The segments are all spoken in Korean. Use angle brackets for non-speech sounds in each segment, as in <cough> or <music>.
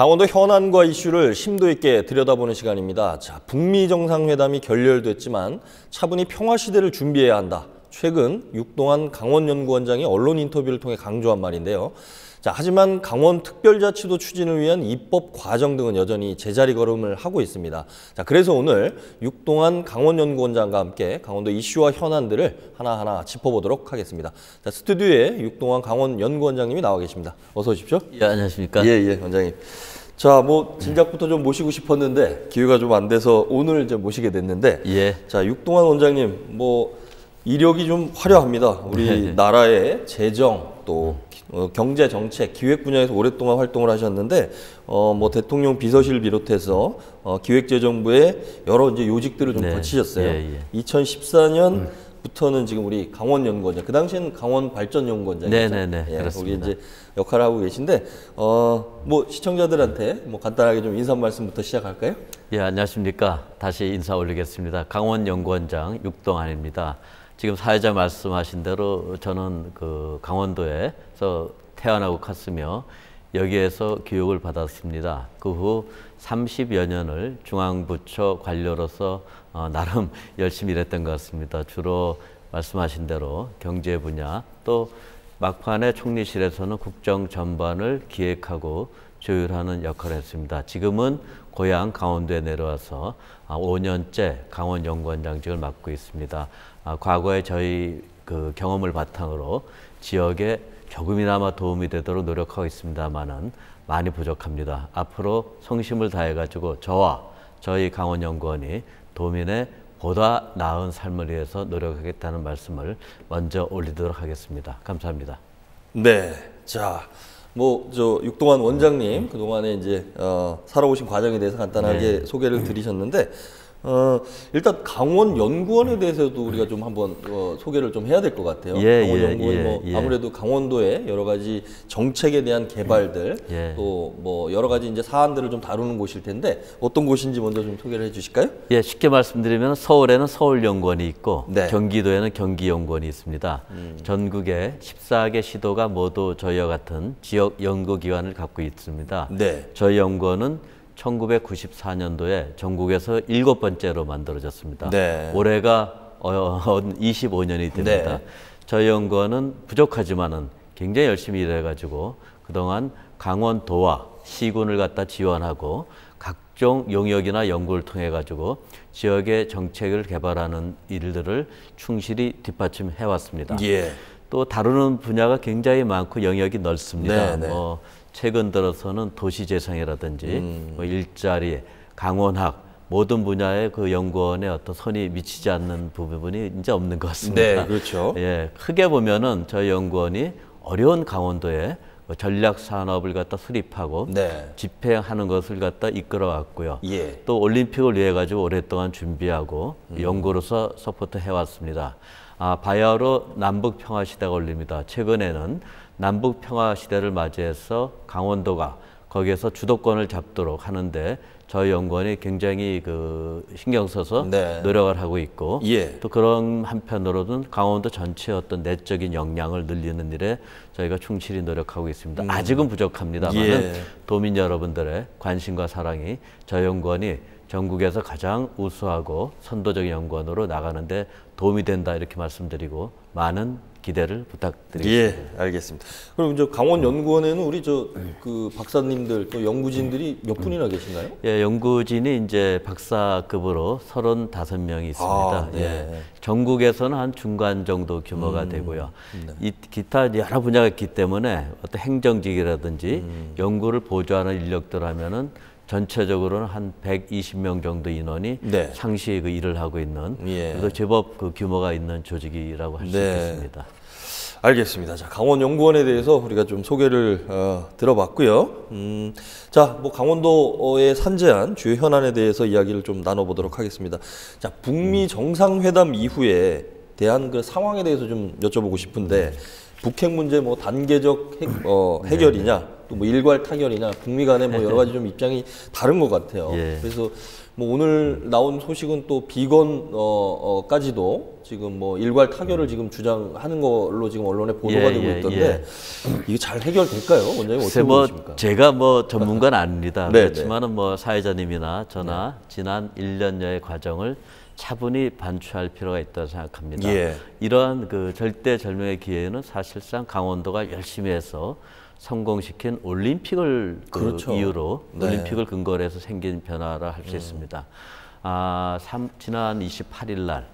강원도 현안과 이슈를 심도 있게 들여다보는 시간입니다. 자, 북미 정상회담이 결렬됐지만 차분히 평화 시대를 준비해야 한다. 최근 육동한 강원연구원장이 언론 인터뷰를 통해 강조한 말인데요. 자, 하지만 강원 특별자치도 추진을 위한 입법 과정 등은 여전히 제자리 걸음을 하고 있습니다. 자, 그래서 오늘 육동한 강원연구원장과 함께 강원도 이슈와 현안들을 하나하나 짚어보도록 하겠습니다. 자, 스튜디오에 육동한 강원연구원장님이 나와 계십니다. 어서 오십시오. 예, 안녕하십니까? 예, 예, 원장님. 자, 뭐 진작부터 좀 모시고 싶었는데 기회가 좀 안 돼서 오늘 이제 모시게 됐는데 예. 자, 육동환 원장님 뭐 이력이 좀 화려합니다. 우리 네네. 나라의 재정 또 어, 경제 정책 기획 분야에서 오랫동안 활동을 하셨는데 어 뭐 대통령 비서실 비롯해서 어 기획재정부의 여러 이제 요직들을 좀 네. 거치셨어요. 예, 예. 2014년부터는 지금 우리 강원 연구원장 그 당시에는 강원 발전 연구원장이었죠. 네네네, 예, 거기 그렇습니다. 이제 역할을 하고 계신데 어 뭐 시청자들한테 뭐 간단하게 좀 인사 말씀부터 시작할까요? 예, 안녕하십니까? 다시 인사 올리겠습니다. 강원 연구원장 육동환입니다. 지금 사회자 말씀하신 대로 저는 그 강원도에서 태어나고 컸으며 여기에서 교육을 받았습니다. 그 후 30여 년을 중앙부처 관료로서 어, 나름 <laughs> 열심히 일했던 것 같습니다. 주로 말씀하신 대로 경제 분야 또 막판에 총리실에서는 국정 전반을 기획하고 조율하는 역할을 했습니다. 지금은 고향 강원도에 내려와서 아, 5년째 강원 연구원장직을 맡고 있습니다. 아, 과거에 저희 그 경험을 바탕으로 지역에 조금이나마 도움이 되도록 노력하고 있습니다만은 많이 부족합니다. 앞으로 성심을 다해가지고 저와 저희 강원연구원이 도민의 보다 나은 삶을 위해서 노력하겠다는 말씀을 먼저 올리도록 하겠습니다. 감사합니다. 네. 자, 뭐 저 육동환 원장님 그동안에 이제 어, 살아오신 과정에 대해서 간단하게 네. 소개를 드리셨는데 어, 일단 강원 연구원에 대해서도 우리가 좀 한번 어, 소개를 좀 해야 될 것 같아요. 예, 강원 예, 연구원 예, 뭐 예. 아무래도 강원도의 여러 가지 정책에 대한 개발들 예. 또뭐 여러 가지 이제 사안들을 좀 다루는 곳일 텐데 어떤 곳인지 먼저 좀 소개를 해 주실까요? 예, 쉽게 말씀드리면 서울에는 서울 연구원이 있고 네. 경기도에는 경기 연구원이 있습니다. 전국에 14개 시도가 모두 저희와 같은 지역 연구 기관을 갖고 있습니다. 네. 저희 연구원은 1994년도에 전국에서 일곱 번째로 만들어졌습니다. 네. 올해가 어, 25년이 됩니다. 네. 저희 연구원은 부족하지만은 굉장히 열심히 일해가지고 그동안 강원도와 시군을 갖다 지원하고 각종 용역이나 연구를 통해 가지고 지역의 정책을 개발하는 일들을 충실히 뒷받침해 왔습니다. 예. 또 다루는 분야가 굉장히 많고 영역이 넓습니다. 네, 네. 뭐 최근 들어서는 도시재생이라든지 음. 뭐 일자리, 강원학 모든 분야의 그 연구원에 어떤 손이 미치지 않는 부분이 이제 없는 것 같습니다. 네, 그렇죠. <laughs> 예, 크게 보면은 저희 연구원이 어려운 강원도에 그 전략 산업을 갖다 수립하고 네. 집행하는 것을 갖다 이끌어왔고요. 예. 또 올림픽을 위해 가지고 오랫동안 준비하고 연구로서 서포트 해왔습니다. 아, 바야흐로 남북 평화 시대가 올립니다. 최근에는 남북 평화 시대를 맞이해서 강원도가 거기에서 주도권을 잡도록 하는데 저희 연구원이 굉장히 그 신경 써서 네. 노력을 하고 있고 예. 또 그런 한편으로는 강원도 전체의 어떤 내적인 역량을 늘리는 일에 저희가 충실히 노력하고 있습니다. 아직은 부족합니다만 예. 은 도민 여러분들의 관심과 사랑이 저희 연구원이 전국에서 가장 우수하고 선도적인 연구원으로 나가는데 도움이 된다 이렇게 말씀드리고 많은 기대를 부탁드리겠습니다. 예, 알겠습니다. 그럼 저 강원 연구원에는 우리 저 그 박사님들 또 연구진들이 몇 분이나 계신가요? 예, 연구진이 이제 박사급으로 35명이 있습니다. 아, 네. 예. 전국에서는 한 중간 정도 규모가 음, 되고요. 네. 이 기타 여러 분야가 있기 때문에 어떤 행정직이라든지 음. 연구를 보조하는 인력들 하면은 전체적으로는 한 120명 정도 인원이 네. 상시 그 일을 하고 있는 예. 그래서 제법 그 규모가 있는 조직이라고 할수 네. 있겠습니다. 알겠습니다. 자, 강원 연구원에 대해서 우리가 좀 소개를 어, 들어봤고요. 음, 자, 뭐 강원도의 산재한 주요 현안에 대해서 이야기를 좀 나눠보도록 하겠습니다. 자, 북미 정상회담 이후에 대한 그 상황에 대해서 좀 여쭤보고 싶은데 북핵 문제 뭐 단계적 핵, 어, 해결이냐 또 뭐 일괄 타결이냐 북미 간에 뭐 여러 가지 좀 입장이 다른 것 같아요. 예. 그래서 뭐 오늘 나온 소식은 또 비건 어, 어까지도 지금 뭐 일괄 타결을 지금 주장하는 걸로 지금 언론에 보도가 예, 되고 예, 있던데 이게 잘 해결될까요, 원장님 어떻게 뭐 보십니까? 제가 뭐 전문가는 아닙니다. <laughs> 네, 그렇지만은 뭐 사회자님이나 저나 지난 1년여의 과정을 차분히 반추할 필요가 있다고 생각합니다. 예. 이러한 그 절대 절명의 기회는 사실상 강원도가 열심히 해서 성공시킨 올림픽을 그 그렇죠. 이유로 네. 올림픽을 근거로 해서 생긴 변화라 할수 있습니다. 아, 삼- 지난 28일 날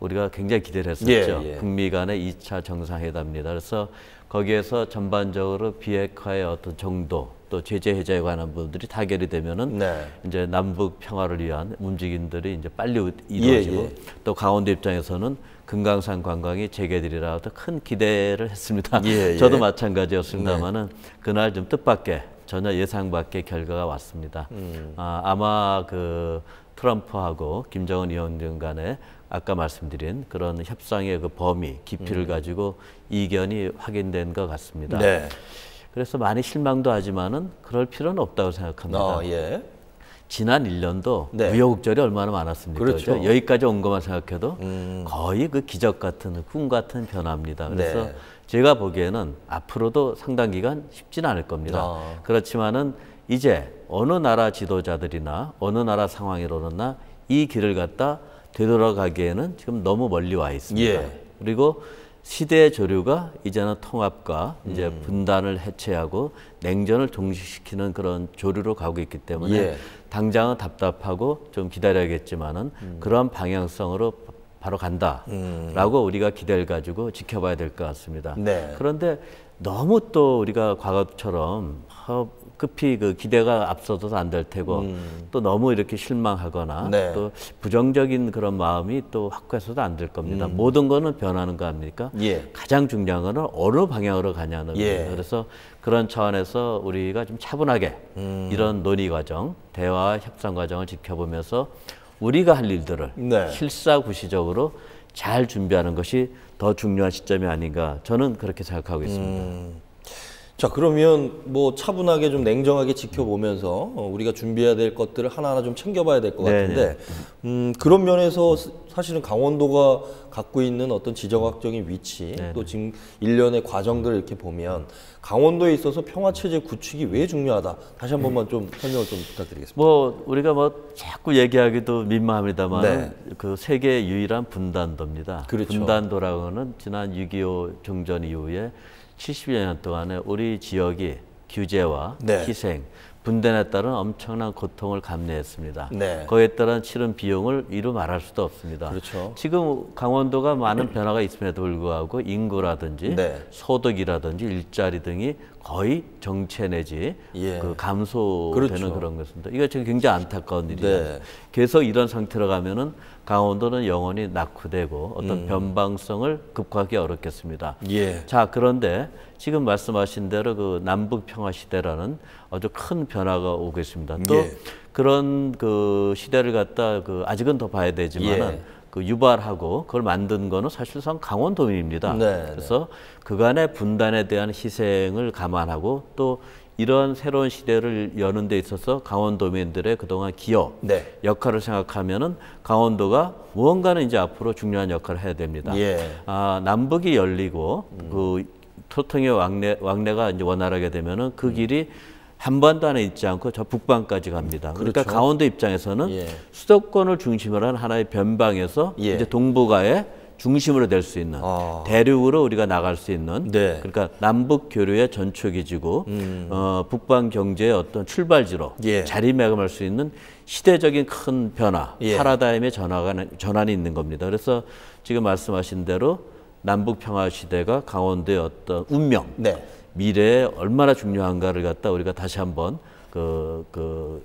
우리가 굉장히 기대를 했었죠. 예, 예. 북미 간의 2차 정상회담입니다. 그래서 거기에서 전반적으로 비핵화의 어떤 정도 또 제재 해제에 관한 부분들이 타결이 되면은 네. 이제 남북 평화를 위한 움직임들이 이제 빨리 우- 이루어지고 예, 예. 또 강원도 입장에서는 금강산 관광이 재개되리라 또큰 기대를 했습니다. 예, 예. 저도 마찬가지였습니다만은 그날 좀 뜻밖의 전혀 예상 밖의 결과가 왔습니다. 음. 아, 아마 그 트럼프하고 김정은 위원장 간에 아까 말씀드린 그런 협상의 그 범위, 깊이를 가지고 이견이 확인된 것 같습니다. 음. 네. 그래서 많이 실망도 하지만은 그럴 필요는 없다고 생각합니다. 아, 예. 지난 1년도 네. 우여곡절이 얼마나 많았습니까? 그렇죠. 음. 그죠? 여기까지 온 것만 생각해도 거의 그 기적 같은 꿈 같은 변화입니다. 그래서 네. 제가 보기에는 앞으로도 상당 기간 쉽지는 않을 겁니다. 아. 그렇지만은 이제 어느 나라 지도자들이나 어느 나라 상황이로나 이 길을 갖다 되돌아가기에는 지금 너무 멀리 와 있습니다. 예. 그리고 시대의 조류가 이제는 통합과 이제 음. 분단을 해체하고 냉전을 종식시키는 그런 조류로 가고 있기 때문에 예. 당장은 답답하고 좀 기다려야겠지만은 음. 그런 방향성으로 바로 간다라고 우리가 기대를 가지고 지켜봐야 될 것 같습니다. 네. 그런데 너무 또 우리가 과거처럼 어, 급히 그 기대가 앞서서도 안 될 테고 또 너무 이렇게 실망하거나 음. 네. 또 부정적인 그런 마음이 또 확고해서도 안 될 겁니다. 모든 거는 변하는 거 아닙니까? 음. 예. 가장 중요한 거는 어느 방향으로 가냐는 예. 겁니다. 그래서 그런 차원에서 우리가 좀 차분하게 음. 이런 논의 과정, 대화 협상 과정을 지켜보면서 우리가 할 일들을 네. 실사구시적으로 잘 준비하는 것이 더 중요한 시점이 아닌가 저는 그렇게 생각하고 있습니다. 음. 자 그러면 뭐 차분하게 좀 냉정하게 지켜보면서 어, 우리가 준비해야 될 것들을 하나하나 좀 챙겨봐야 될것 네, 같은데 음, 그런 면에서 스- 사실은 강원도가 갖고 있는 어떤 지정학적인 위치 네, 또 지금 일련의 과정들을 이렇게 보면 강원도에 있어서 평화체제 구축이 왜 중요하다 다시 한 번만 좀 설명을 좀 부탁드리겠습니다. 뭐 우리가 뭐 자꾸 얘기하기도 민망합니다만 네. 그 세계 유일한 분단도입니다. 그렇죠. 분단도라고는 지난 6.25 종전 이후에 70여 년 동안에 우리 지역이 규제와 네. 희생, 분단에 따른 엄청난 고통을 감내했습니다. 네. 거기에 따른 치른 비용을 이루 말할 수도 없습니다. 그렇죠. 지금 강원도가 많은 변화가 있음에도 불구하고 인구라든지 네. 소득이라든지 일자리 등이 거의 정체 내지 예. 그 감소되는 그렇죠. 그런 것입니다. 이거 지금 굉장히 안타까운 일이에요. 네. 계속 이런 상태로 가면은 강원도는 영원히 낙후되고 어떤 음. 변방성을 극복하기 어렵겠습니다. 예. 자 그런데 지금 말씀하신 대로 그 남북 평화 시대라는 아주 큰 변화가 오고 있습니다. 또 예. 그런 그 시대를 갖다 그 아직은 더 봐야 되지만은 예. 그 유발하고 그걸 만든 거는 사실상 강원도민입니다. 네, 그래서 그간의 분단에 대한 희생을 감안하고 또 이런 새로운 시대를 여는 데 있어서 강원도민들의 그동안 기여 네. 역할을 생각하면은 강원도가 무언가는 이제 앞으로 중요한 역할을 해야 됩니다. 예. 아, 남북이 열리고 그 토통의 왕래 왕래가 이제 원활하게 되면은 그 길이 한반도 안에 있지 않고 저 북방까지 갑니다. 그러니까 그렇죠. 강원도 입장에서는 예. 수도권을 중심으로 한 하나의 변방에서 예. 이제 동북아의 중심으로 될 수 있는 아. 대륙으로 우리가 나갈 수 있는 네. 음. 그러니까 남북 교류의 전초기지고 어, 북방 경제의 어떤 출발지로 예. 자리매김할 수 있는 시대적인 큰 변화, 예. 파라다임의 전화가 전환이 있는 겁니다. 그래서 지금 말씀하신 대로 남북 평화 시대가 강원도의 어떤 운명, 네. 미래에 얼마나 중요한가를 갖다 우리가 다시 한번 그, 그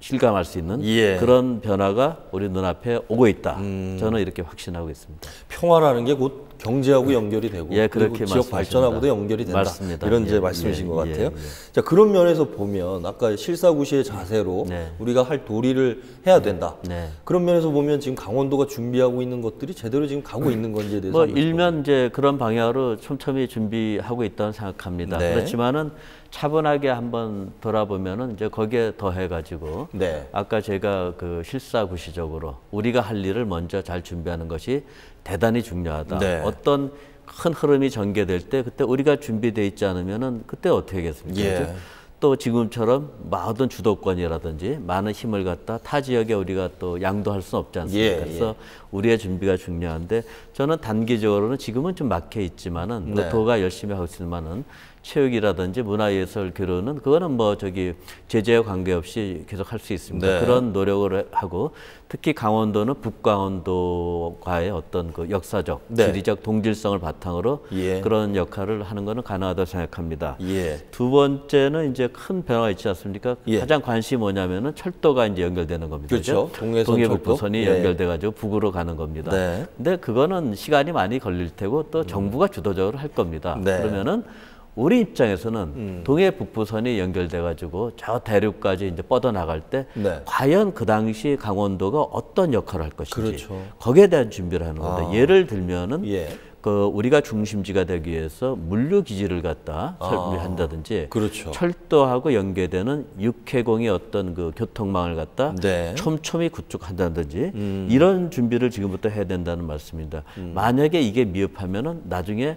실감할 수 있는 예. 그런 변화가 우리 눈앞에 오고 있다. 저는 이렇게 확신하고 있습니다. 평화라는 게 곧 경제하고 연결이 되고 예, 그렇게 지역. 발전하고도 연결이 된다. 맞습니다. 이런 이제 예, 말씀이신 예, 것 예, 같아요. 예. 자 그런 면에서 보면 아까 실사구시의 자세로 네. 우리가 할 도리를 해야 된다. 네. 그런 면에서 보면 지금 강원도가 준비하고 있는 것들이 제대로 지금 가고 있는 건지에 대해서 뭐 일면 이제 그런 방향으로 촘촘히 준비하고 있다고 생각합니다. 네. 그렇지만은 차분하게 한번 돌아보면은 이제 거기에 더해 가지고 네. 아까 제가 그 실사구시적으로 우리가 할 일을 먼저 잘 준비하는 것이 대단히 중요하다. 네. 어떤 큰 흐름이 전개될 때 그때 우리가 준비돼 있지 않으면은 그때 어떻게 하겠습니까? 예. 또 지금처럼 모든 주도권이라든지 많은 힘을 갖다 타 지역에 우리가 또 양도할 수는 없지 않습니까? 예, 그래서 우리의 준비가 중요한데 저는 단기적으로는 지금은 좀 막혀 있지만은 네. 또 도가 열심히 하고 있지만은 체육이라든지 문화예술 교류는 그거는 뭐 저기 제재와 관계없이 계속 할 수 있습니다. 네. 그런 노력을 하고 특히 강원도는 북강원도과의 어떤 그 역사적, 네. 지리적 동질성을 바탕으로 예. 그런 역할을 하는 것은 가능하다고 생각합니다. 예. 두 번째는 이제 큰 변화가 있지 않습니까? 예. 가장 관심이 뭐냐면은 철도가 이제 연결되는 겁니다. 그렇죠. 동해선 동해 북부선이 철도. 예. 연결돼 가지고 북으로 가는 겁니다. 네. 근데 그거는 시간이 많이 걸릴 테고 또 정부가 주도적으로 할 겁니다. 네. 음. 그러면은 우리 입장에서는 동해 북부선이 연결돼 가지고 저 대륙까지 이제 뻗어 나갈 때 네. 과연 그 당시 강원도가 어떤 역할을 할 것인지 그렇죠. 거기에 대한 준비를 하는 겁니다. 예를 들면은 예. 그 우리가 중심지가 되기 위해서 물류 기지를 갖다 설비한다든지 그렇죠. 철도하고 연계되는 육해공의 어떤 그 교통망을 갖다 네. 음. 촘촘히 구축한다든지 이런 준비를 지금부터 해야 된다는 말씀입니다. 만약에 이게 미흡하면은 나중에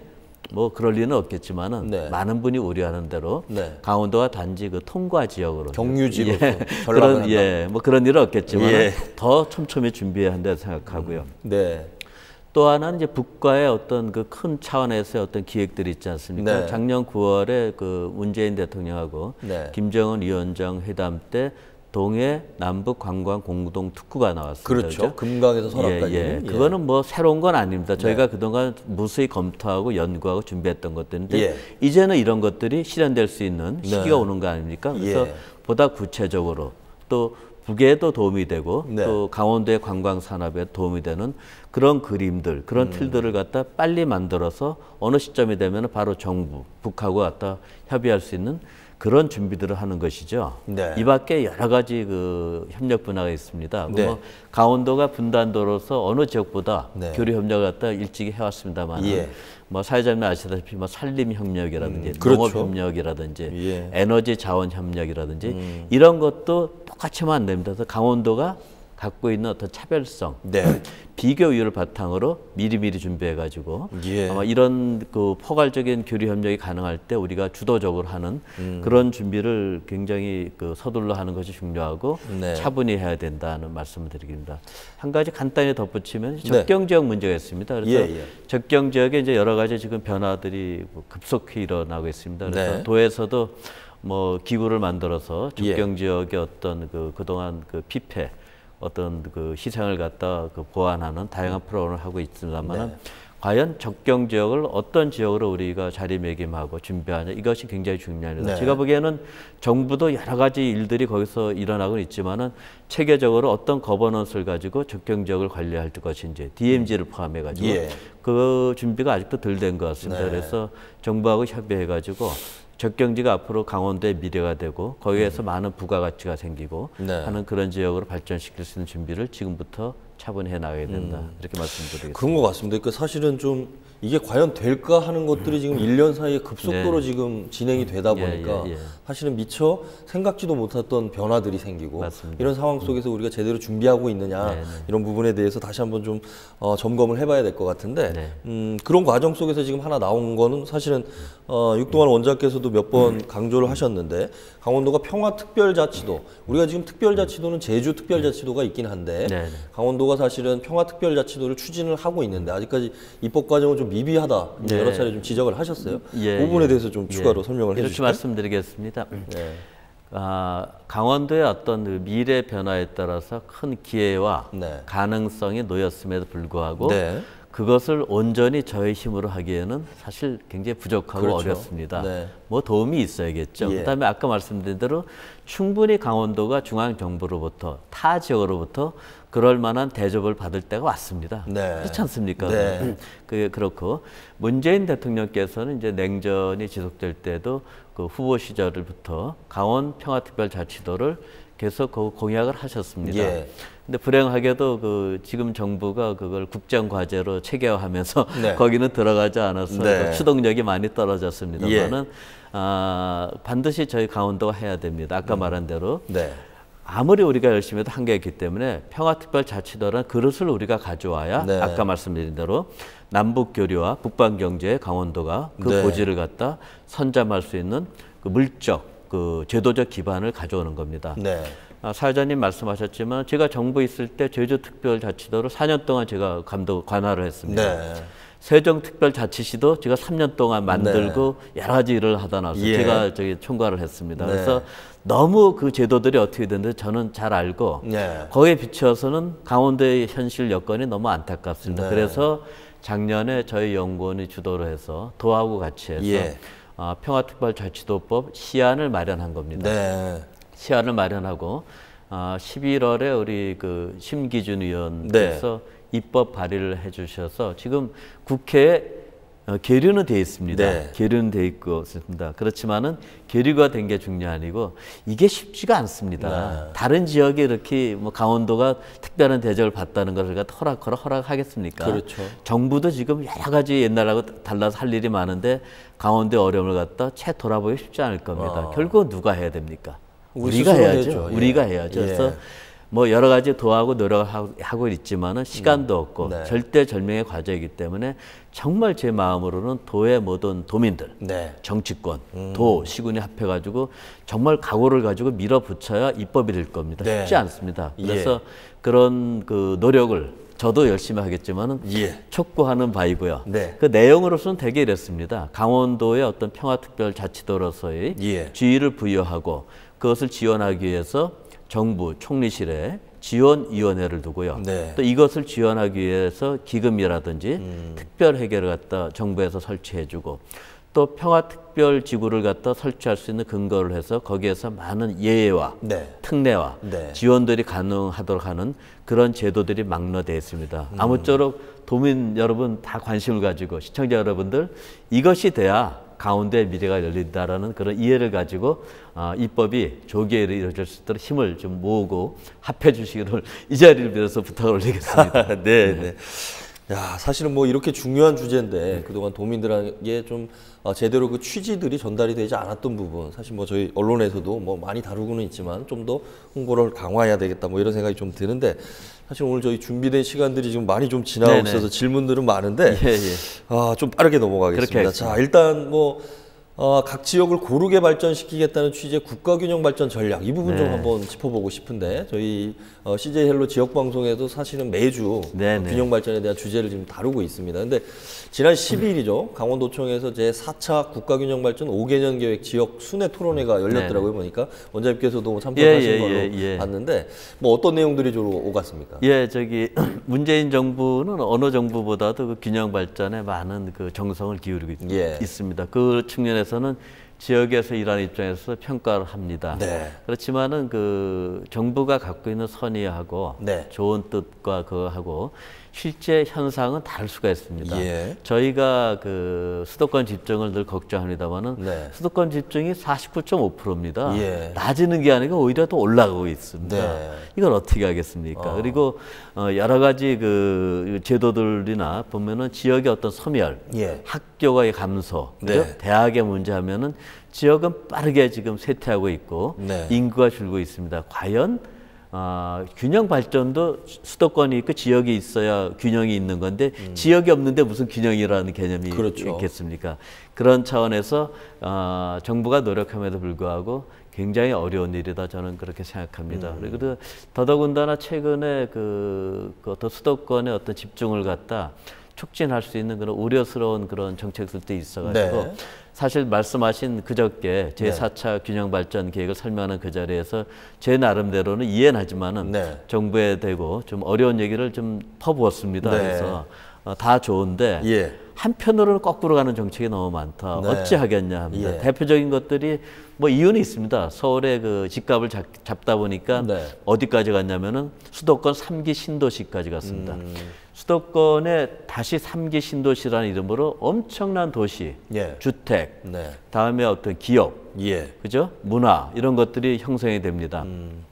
뭐 그럴 리는 없겠지만은 네. 많은 분이 우려하는 대로 네. 강원도가 단지 그 통과 지역으로 경유지로서 전락을 그런 한다. 예, 뭐 그런 일은 없겠지만 예. 더 촘촘히 준비해야 한다고 생각하고요. 네. 또 하나는 이제 북과의 어떤 그 큰 차원에서의 어떤 기획들이 있지 않습니까? 네. 작년 9월에 그 문재인 대통령하고 네. 김정은 위원장 회담 때 동해 남북 관광 공동 특구가 나왔습니다. 그렇죠. 금강에서 설악까지. 예, 예. 그거는 뭐 새로운 건 아닙니다. 저희가 그동안 무수히 검토하고 연구하고 준비했던 것들인데 예. 이제는 이런 것들이 실현될 수 있는 시기가 네. 오는 거 아닙니까? 그래서 예. 보다 구체적으로 또 북에도 도움이 되고 네. 또 강원도의 관광 산업에 도움이 되는 그런 그림들, 음. 그런 틀들을 갖다 빨리 만들어서 어느 시점이 되면 바로 정부, 북하고 갖다 협의할 수 있는 그런 준비들을 하는 것이죠. 네. 이 밖에 여러 가지 그 협력 분야가 있습니다. 네. 뭐 강원도가 분단도로서 어느 지역보다 네. 교류 협력을 갖다 일찍이 해왔습니다만, 예. 뭐 사회자님 아시다시피 뭐 산림 협력이라든지 음, 그렇죠. 농업 협력이라든지 예. 음. 에너지 자원 협력이라든지 이런 것도 똑같이 하면 안 됩니다. 그래서 강원도가 갖고 있는 어떤 차별성, 네. 비교 이유를 바탕으로 미리미리 준비해가지고 예. 아마 이런 그 포괄적인 교류 협력이 가능할 때 우리가 주도적으로 하는 음. 그런 준비를 굉장히 그 서둘러 하는 것이 중요하고 네. 차분히 해야 된다는 말씀을 드립니다. 한 가지 간단히 덧붙이면 적경 지역 문제가 있습니다. 그래서 네. 예, 예. 적경 지역에 이제 여러 가지 지금 변화들이 뭐 급속히 일어나고 있습니다. 그래서 네. 도에서도 뭐 기구를 만들어서 예. 적경 지역의 어떤 그 그동안 그 피폐 어떤 그 희생을 갖다 그 보완하는 다양한 프로그램을 하고 있습니다만 네. 과연 적경 지역을 어떤 지역으로 우리가 자리매김하고 준비하냐 이것이 굉장히 중요합니다. 네. 제가 보기에는 정부도 여러 가지 일들이 거기서 일어나고 있지만은 체계적으로 어떤 거버넌스를 가지고 적경 지역을 관리할 것인지 DMZ를 포함해 가지고 예. 그 준비가 아직도 덜 된 것 같습니다. 네. 그래서 정부하고 협의해 가지고 적경지가 앞으로 강원도의 미래가 되고 거기에서 많은 부가가치가 생기고 음. 네. 하는 그런 지역으로 발전시킬 수 있는 준비를 지금부터 차분히 해 나가야 된다. 이렇게 말씀드리겠습니다. 그런 것 같습니다. 그 사실은 좀 이게 과연 될까 하는 것들이 지금 1년 사이에 급속도로 지금 진행이 되다 음. 예, 보니까 예, 예. 사실은 미처 생각지도 못했던 변화들이 생기고 맞습니다. 이런 상황 속에서 우리가 제대로 준비하고 있느냐 네, 네. 이런 부분에 대해서 다시 한번 좀 어, 점검을 해봐야 될 것 같은데 네. 음, 그런 과정 속에서 지금 하나 나온 거는 사실은 어, 육동환 원장께서도 몇 번 강조를 하셨는데 강원도가 평화특별자치도 우리가 지금 특별자치도는 제주 특별자치도가 있긴 한데 네, 네. 강원도가 사실은 평화특별자치도를 추진을 하고 있는데 아직까지 입법 과정은 좀 미비하다 네. 여러 차례 좀 지적을 하셨어요. 예, 그 부분에 예. 대해서 좀 추가로 예. 설명을 이렇게 해주실까요? 말씀드리겠습니다. 네. 아, 강원도의 어떤 그 미래 변화에 따라서 큰 기회와 네. 가능성이 놓였음에도 불구하고 네. 그것을 온전히 저의 힘으로 하기에는 사실 굉장히 부족하고 그렇죠. 어렵습니다. 네. 뭐 도움이 있어야겠죠. 예. 그다음에 아까 말씀드린 대로 충분히 강원도가 중앙 정부로부터 타 지역으로부터 그럴 만한 대접을 받을 때가 왔습니다. 네. 그렇지 않습니까? 네. 그게 그렇고 문재인 대통령께서는 이제 냉전이 지속될 때도 그 후보 시절부터 강원 평화특별자치도를 계속 그 공약을 하셨습니다. 예. 근데 불행하게도 그 지금 정부가 그걸 국정 과제로 체계화하면서 <laughs> 네. 거기는 들어가지 않아서 네. 그 추동력이 많이 떨어졌습니다만은 아, 반드시 저희 강원도가 해야 됩니다. 아까 말한 대로 네. 아무리 우리가 열심히 해도 한계가 있기 때문에 평화특별자치도라는 그릇을 우리가 가져와야 네. 아까 말씀드린 대로 남북 교류와 북방 경제의 강원도가 그 네. 고지를 갖다 선점할 수 있는 그 물적 그 제도적 기반을 가져오는 겁니다. 네. 아, 사회자님 말씀하셨지만 제가 정부 있을 때 제주특별자치도로 4년 동안 제가 감독 관할을 했습니다. 네. 세종특별자치시도 제가 3년 동안 만들고 여러 가지 일을 하다 나서 예. 제가 저기 총괄을 했습니다. 네. 그래서 너무 그 제도들이 어떻게 되는지 저는 잘 알고 네. 거기에 비추어서는 강원도의 현실 여건이 너무 안타깝습니다. 네. 그래서 작년에 저희 연구원이 주도를 해서 도하고 같이 해서 예. 아, 평화특별자치도법 시안을 마련한 겁니다. 네. 시안을 마련하고 아, 11월에 우리 그 심기준 의원께서 네. 입법 발의를 해주셔서 지금 국회에 어, 계류는 돼 있습니다. 네. 계류는 돼 있고 있습니다. 그렇지만은 계류가 된 게 중요하니고 이게 쉽지가 않습니다. 네. 다른 지역에 이렇게 뭐 강원도가 특별한 대접을 받다는 것을 갖다 허락 허락 허락하겠습니까? 그렇죠. 정부도 지금 여러 가지 옛날하고 달라서 할 일이 많은데 강원도의 어려움을 갖다 채 돌아보기 쉽지 않을 겁니다. 결국 누가 해야 됩니까? 우리 우리가 해야죠. 해야죠. 예. 우리가 해야죠. 예. 그래서 뭐 여러 가지 도하고 노력하고 있지만은 시간도 없고 네. 절대 절명의 과제이기 때문에 정말 제 마음으로는 도의 모든 도민들, 네. 정치권, 음. 도, 시군이 합해가지고 정말 각오를 가지고 밀어붙여야 입법이 될 겁니다. 네. 쉽지 않습니다. 예. 그래서 그런 그 노력을 저도 열심히 하겠지만은 예. 촉구하는 바이고요. 네. 그 내용으로서는 되게 이랬습니다. 강원도의 어떤 평화특별자치도로서의 예. 지위를 부여하고 그것을 지원하기 위해서 정부 총리실에 지원위원회를 두고요. 네. 또 이것을 지원하기 위해서 기금이라든지 음. 특별 회계를 갖다 정부에서 설치해주고 또 평화특별지구를 갖다 설치할 수 있는 근거를 해서 거기에서 많은 예외와 네. 특례와 네. 지원들이 가능하도록 하는 그런 제도들이 막로되어 있습니다. 음. 아무쪼록 도민 여러분 다 관심을 가지고 시청자 여러분들 이것이 돼야 가운데 미래가 열린다라는 그런 이해를 가지고 아, 입법이 조기에 이루어질 수 있도록 힘을 좀 모으고 합해 주시기를 이 자리를 빌어서 부탁을 <laughs> 올리겠습니다. 네, 네. 야, 사실은 뭐 이렇게 중요한 주제인데 그동안 도민들에게 좀 어, 제대로 그 취지들이 전달이 되지 않았던 부분 사실 뭐 저희 언론에서도 뭐 많이 다루고는 있지만 좀 더 홍보를 강화해야 되겠다 뭐 이런 생각이 좀 드는데 사실 오늘 저희 준비된 시간들이 지금 많이 좀 지나고 네네. 있어서 질문들은 많은데 예, 예. 아, 좀 빠르게 넘어가겠습니다. 자, 일단 뭐 어, 각 지역을 고르게 발전시키겠다는 취지의 국가균형 발전 전략 이 부분 좀 네. 한번 짚어보고 싶은데 저희 어, CJ 헬로 지역 방송에도 사실은 매주 네, 어, 네. 균형 발전에 대한 주제를 지금 다루고 있습니다. 근데 지난 12일이죠. 강원도청에서 제 4차 국가균형 발전 5개년 계획 지역 순회 토론회가 열렸더라고요. 보니까 원장님께서도 뭐 참석하신 네, 예, 걸로 예, 예. 봤는데 뭐 어떤 내용들이 주로 오갔습니까? 예, 저기 <clears throat> 문재인 정부는 어느 정부보다도 그 균형 발전에 많은 그 정성을 기울이고 있, 예. 있습니다. 그 측면에서 는 지역에서 일하는 입장에서 평가를 합니다. 네. 그렇지만은 그 정부가 갖고 있는 선의하고 네. 좋은 뜻과 그하고 실제 현상은 다를 수가 있습니다. 예. 저희가 그 수도권 집중을 늘 걱정합니다만은 네. 수도권 집중이 49.5%입니다. 예. 낮은 게 아니고 오히려 더 올라가고 있습니다. 네. 이걸 어떻게 하겠습니까? 그리고 어, 여러 가지 그 제도들이나 보면은 지역의 어떤 소멸, 예. 학교의 감소, 네. 대학의 문제 하면은 지역은 빠르게 지금 쇠퇴하고 있고 네. 인구가 줄고 있습니다. 과연 어, 균형 발전도 수도권이 있고 지역이 있어야 균형이 있는 건데 지역이 없는데 무슨 균형이라는 개념이 음. 그렇죠. 있겠습니까? 그런 차원에서 어, 정부가 노력함에도 불구하고 굉장히 어려운 일이다 저는 그렇게 생각합니다. 음. 그리고 더더군다나 최근에 그, 그 어떤 수도권의 어떤 집중을 갖다 촉진할 수 있는 그런 우려스러운 그런 정책들도 있어가지고 네. 사실 말씀하신 그저께 제 4차 균형 발전 계획을 설명하는 그 자리에서 제 나름대로는 이해는 하지만은 네. 정부에 대고 좀 어려운 얘기를 좀 퍼부었습니다. 네. 그래서 어, 다 좋은데 예. 한편으로는 거꾸로 가는 정책이 너무 많다. 네. 어찌 하겠냐 합니다. 예. 대표적인 것들이 뭐 이유는 있습니다. 서울의 그 집값을 잡, 잡다 보니까 네. 어디까지 갔냐면은 수도권 3기 신도시까지 갔습니다. 음. 수도권에 다시 3기 신도시라는 이름으로 엄청난 도시, 예. 주택, 네. 다음에 어떤 기업, 예. 그죠? 문화 이런 것들이 형성이 됩니다. 음.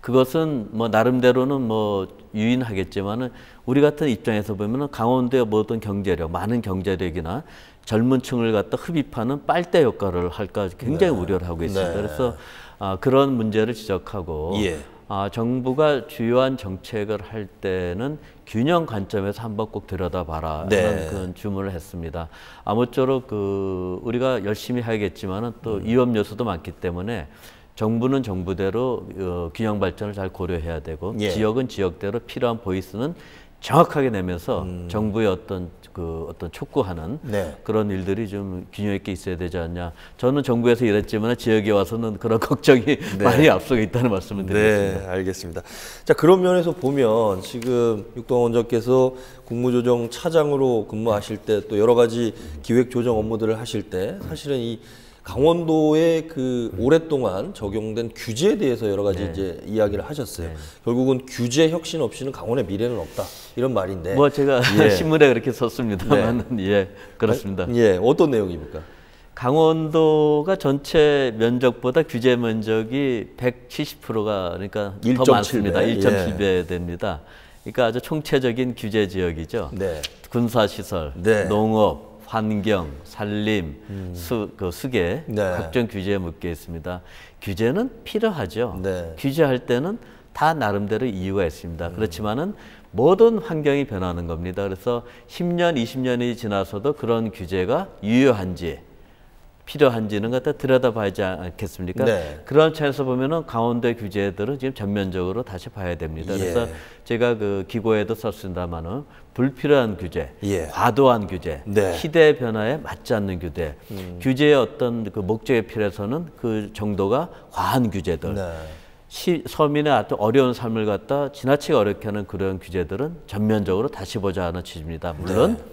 그것은 뭐 나름대로는 뭐 유인하겠지만은 우리 같은 입장에서 보면은 강원도의 모든 경제력, 많은 경제력이나 젊은 층을 갖다 흡입하는 빨대 역할을 할까 굉장히 우려를 하고 있습니다. 네. 그래서 아, 그런 문제를 지적하고 예. 아, 정부가 주요한 정책을 할 때는 균형 관점에서 한번 꼭 들여다봐라 네. 그런 주문을 했습니다. 아무쪼록 그 우리가 열심히 해야겠지만은 또 위험 요소도 많기 때문에 정부는 정부대로 어, 균형 발전을 잘 고려해야 되고 예. 지역은 지역대로 필요한 보이스는 정확하게 내면서 음. 정부의 어떤 그 어떤 촉구하는 네. 그런 일들이 좀 균형 있게 있어야 되지 않냐. 저는 정부에서 일했지만 지역에 와서는 그런 <laughs> 걱정이 많이 앞서고 있다는 말씀을 드리겠습니다. 네, 알겠습니다. 자, 그런 면에서 보면 지금 육동 원장께서 국무조정 차장으로 근무하실 때 또 여러 가지 기획 조정 업무들을 하실 때 사실은 이 강원도의 그 오랫동안 적용된 규제에 대해서 여러 가지 이제 이야기를 하셨어요. 결국은 규제 혁신 없이는 강원의 미래는 없다 이런 말인데. 뭐 제가 예. <laughs> 신문에 그렇게 썼습니다만 예 그렇습니다. 예, 어떤 내용입니까? 강원도가 전체 면적보다 규제 면적이 170%가 그러니까 더1.7 많습니다. 배. 1.7배 됩니다. 그러니까 아주 총체적인 규제 지역이죠. 네. 군사 시설, 네. 농업, 환경, 산림, 수, 그 수계 네. 각종 규제에 묶여 있습니다. 규제는 필요하죠. 네. 규제할 때는 다 나름대로 이유가 있습니다. 그렇지만은 모든 환경이 변하는 겁니다. 그래서 10년, 20년이 지나서도 그런 규제가 유효한지 필요한지는 갖다 들여다봐야지 않겠습니까? 네. 그런 차에서 보면은 강원도의 규제들은 지금 전면적으로 다시 봐야 됩니다. 예. 그래서 제가 그 기고에도 썼습니다만은 불필요한 규제, 예. 과도한 규제, 네. 음. 시대 변화에 맞지 않는 규제, 규제의 어떤 그 목적에 필요해서는 그 정도가 과한 규제들, 네. 시, 서민의 아주 어려운 삶을 갖다 지나치게 어렵게 하는 그런 규제들은 전면적으로 다시 보자 하는 취지입니다. 물론 네.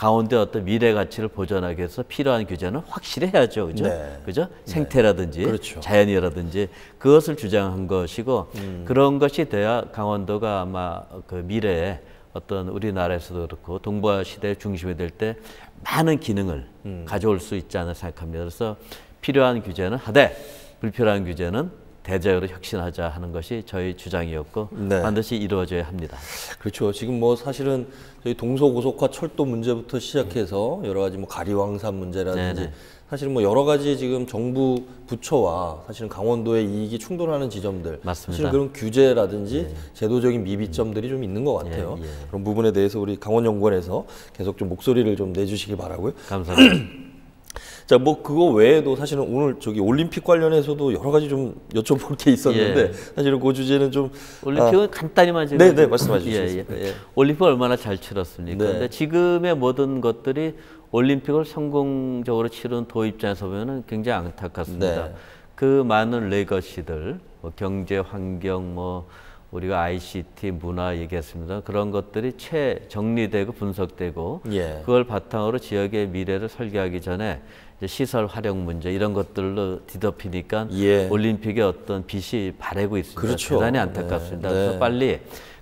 가운데 어떤 미래 가치를 보존하기 위해서 필요한 규제는 확실히 해야죠. 그죠? 네. 그죠? 생태라든지 그렇죠. 자연이라든지 그것을 주장한 것이고 음. 그런 것이 돼야 강원도가 아마 그 미래에 어떤 우리나라에서도 그렇고 동북아 시대의 중심이 될 때 많은 기능을 음. 가져올 수 있지 않나 생각합니다. 그래서 필요한 규제는 하되 불필요한 규제는 대대적으로 혁신하자 하는 것이 저희 주장이었고 네. 반드시 이루어져야 합니다. 그렇죠. 지금 뭐 사실은 저희 동서고속화 철도 문제부터 시작해서 여러 가지 뭐 가리왕산 문제라든지 네네. 사실은 뭐 여러 가지 지금 정부 부처와 사실은 강원도의 이익이 충돌하는 지점들 맞습니다. 사실은 그런 규제라든지 제도적인 미비점들이 좀 있는 것 같아요. 예, 예. 그런 부분에 대해서 우리 강원연구원에서 계속 좀 목소리를 좀 내주시기 바라고요. 감사합니다. <clears throat> 자, 뭐 그거 외에도 사실은 오늘 저기 올림픽 관련해서도 여러 가지 좀 여쭤볼 게 있었는데 예. 사실은 그 주제는 좀 올림픽은 간단히만 제가 네, 네, 좀- 말씀해 예, 주시겠습니다. 예, 예. 올림픽 얼마나 잘 치렀습니까? 네. 근데 지금의 모든 것들이 올림픽을 성공적으로 치른 도 입장에서 보면은 굉장히 안타깝습니다. 네. 그 많은 레거시들, 뭐 경제, 환경, 뭐 우리가 ICT, 문화 얘기했습니다. 그런 것들이 채 정리되고 분석되고 예. 그걸 바탕으로 지역의 미래를 설계하기 전에 시설 활용 문제 이런 것들로 뒤덮이니까 예. 올림픽의 어떤 빛이 바래고 있습니다. 그렇죠. 대단히 안타깝습니다. 네, 그래서 네. 빨리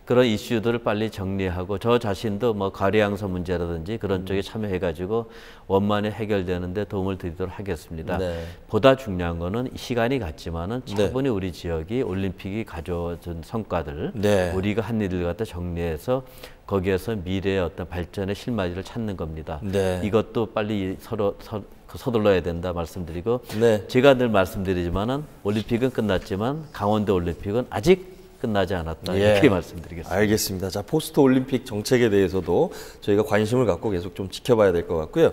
그런 이슈들을 빨리 정리하고 저 자신도 뭐 가리양서 문제라든지 음. 그런 쪽에 참여해가지고 원만히 해결되는데 도움을 드리도록 하겠습니다. 네. 보다 중요한 거는 시간이 갔지만은 차분히 우리 지역이 올림픽이 가져준 성과들, 네. 우리가 한 일을 갖다 정리해서 거기에서 미래의 어떤 발전의 실마리를 찾는 겁니다. 네. 이것도 빨리 서로 서, 그 서둘러야 된다 말씀드리고 네. 제가 늘 말씀드리지만은 올림픽은 끝났지만 강원도 올림픽은 아직 끝나지 않았다 예. 이렇게 말씀드리겠습니다. 알겠습니다. 자, 포스트 올림픽 정책에 대해서도 저희가 관심을 갖고 계속 좀 지켜봐야 될 것 같고요.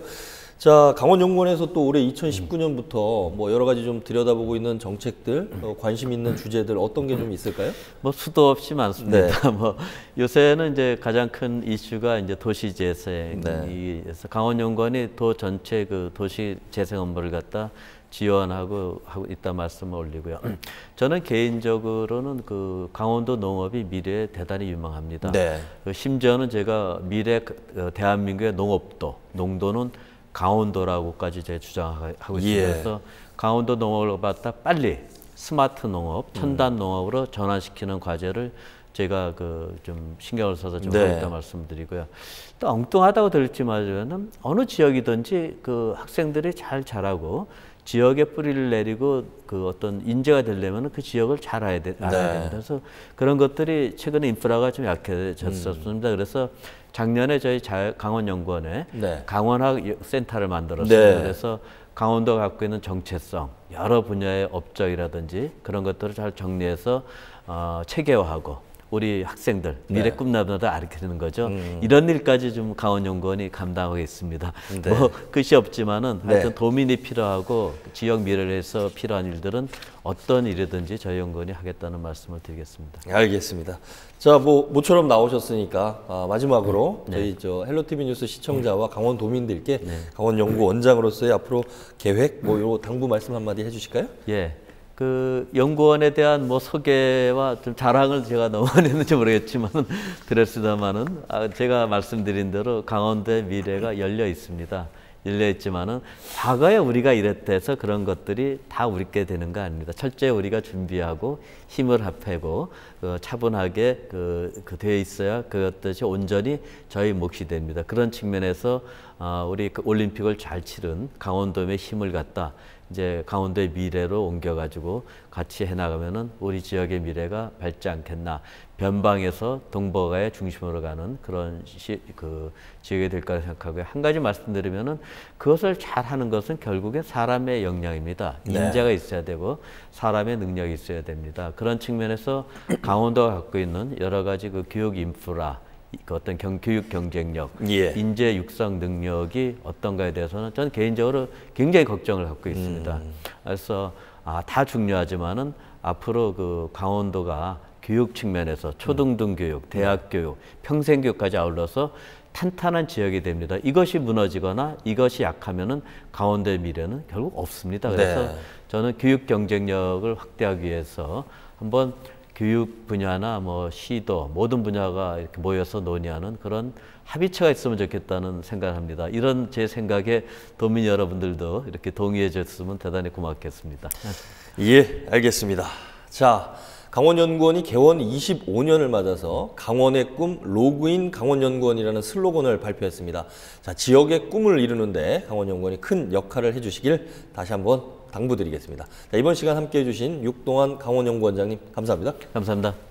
자, 강원연구원에서 또 올해 2019년부터 뭐 여러 가지 좀 들여다보고 있는 정책들, 어, 관심 있는 주제들 어떤 게 좀 있을까요? 뭐 수도 없이 많습니다. <laughs> 뭐 요새는 이제 가장 큰 이슈가 이제 도시 재생이에서 강원연구원이 도 전체 그 도시 재생 업무를 갖다 지원하고 하고 있다 말씀을 올리고요. <clears throat> 저는 개인적으로는 그 강원도 농업이 미래에 대단히 유망합니다. 네. 그 심지어는 제가 미래 그, 어, 대한민국의 농업도, 농도는 강원도라고까지 제가 주장하고 있습니다. 예. 그래서 강원도 농업을 갖다 빨리 스마트 농업, 첨단 농업으로 전환시키는 과제를 제가 그 좀 신경을 써서 좀 네. 있다 말씀드리고요. 또 엉뚱하다고 들을지만 어느 지역이든지 그 학생들이 잘 자라고 지역에 뿌리를 내리고 그 어떤 인재가 되려면 그 지역을 잘 알아야, 돼, 알아야 네. 그래서 그런 것들이 최근에 인프라가 좀 약해졌었습니다. 그래서 작년에 저희 자- 강원연구원에 네. 강원학 센터를 만들었습니다. 네. 그래서 강원도가 갖고 있는 정체성, 여러 분야의 업적이라든지 그런 것들을 잘 정리해서 어, 체계화하고 우리 학생들 미래 네. 꿈나무들 가르치는 거죠. 음. 이런 일까지 좀 강원연구원이 감당하고 있습니다. 네. 뭐 끝이 없지만은 네. 하여튼 도민이 필요하고 지역 미래를 위해서 필요한 일들은 어떤 일이든지 저희 연구원이 하겠다는 말씀을 드리겠습니다. 알겠습니다. 자, 뭐 모처럼 나오셨으니까 아, 마지막으로 네. 저희 저 헬로티비 뉴스 시청자와 강원 도민들께 강원 연구 원장으로서의 앞으로 계획 뭐 요 당부 말씀 한마디 해주실까요? 예. 그 연구원에 대한 뭐 소개와 좀 자랑을 제가 <laughs> 너무 많이 했는지 모르겠지만 드렸습니다만은 아, 제가 말씀드린 대로 강원도의 미래가 열려 있습니다. 열려 있지만은 과거에 우리가 이랬대서 그런 것들이 다 우리께 되는 거 아닙니다. 철저히 우리가 준비하고 힘을 합하고 그 차분하게 그, 그 되어 있어야 그것들이 온전히 저희 몫이 됩니다. 그런 측면에서 어, 우리 그 올림픽을 잘 치른 강원도의 힘을 갖다 이제 강원도의 미래로 옮겨가지고 같이 해나가면은 우리 지역의 미래가 밝지 않겠나. 변방에서 동북아의 중심으로 가는 그런 시, 그 지역이 될 거라 생각하고요. 한 가지 말씀드리면은 그것을 잘 하는 것은 결국엔 사람의 역량입니다. 네. 인재가 있어야 되고 사람의 능력이 있어야 됩니다. 그런 측면에서 <coughs> 강원도가 갖고 있는 여러 가지 그 교육 인프라, 이- 그 어떤 경, 교육 경쟁력, 예. 인재 육성 능력이 어떤가에 대해서는 저는 개인적으로 굉장히 걱정을 갖고 있습니다. 그래서 아, 다 중요하지만은 앞으로 그 강원도가 교육 측면에서 초등등 교육, 대학 교육, 평생 교육까지 아울러서 탄탄한 지역이 됩니다. 이것이 무너지거나 이것이 약하면은 강원도의 미래는 결국 없습니다. 그래서 네. 저는 교육 경쟁력을 확대하기 위해서 한번 교육 분야나 뭐 시도 모든 분야가 이렇게 모여서 논의하는 그런 합의체가 있으면 좋겠다는 생각을 합니다. 이런 제 생각에 도민 여러분들도 이렇게 동의해 줬으면 대단히 고맙겠습니다. 예, 알겠습니다. 자, 강원연구원이 개원 25년을 맞아서 강원의 꿈 로그인 강원연구원이라는 슬로건을 발표했습니다. 자, 지역의 꿈을 이루는데 강원연구원이 큰 역할을 해주시길 다시 한번 당부드리겠습니다. 자, 이번 시간 함께해 주신 육동환 강원연구원장님 감사합니다. 감사합니다.